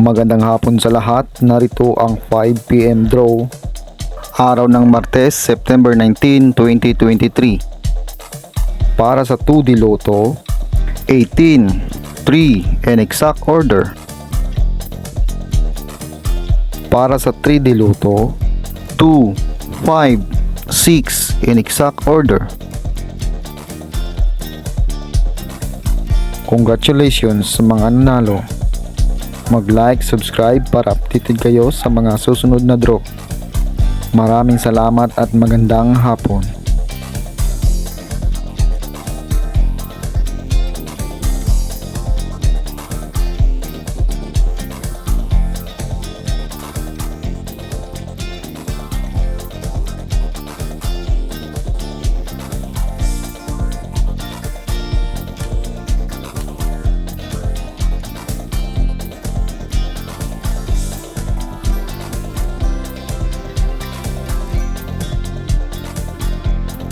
Magandang hapon sa lahat. Narito ang 5pm draw. Araw ng Martes, September 19, 2023. Para sa 2D Lotto, 18, 3 in exact order. Para sa 3D Lotto, 2, 5, 6 in exact order. Congratulations sa mga nanalo. Mag-like, subscribe para updated kayo sa mga susunod na draw. Maraming salamat at magandang hapon.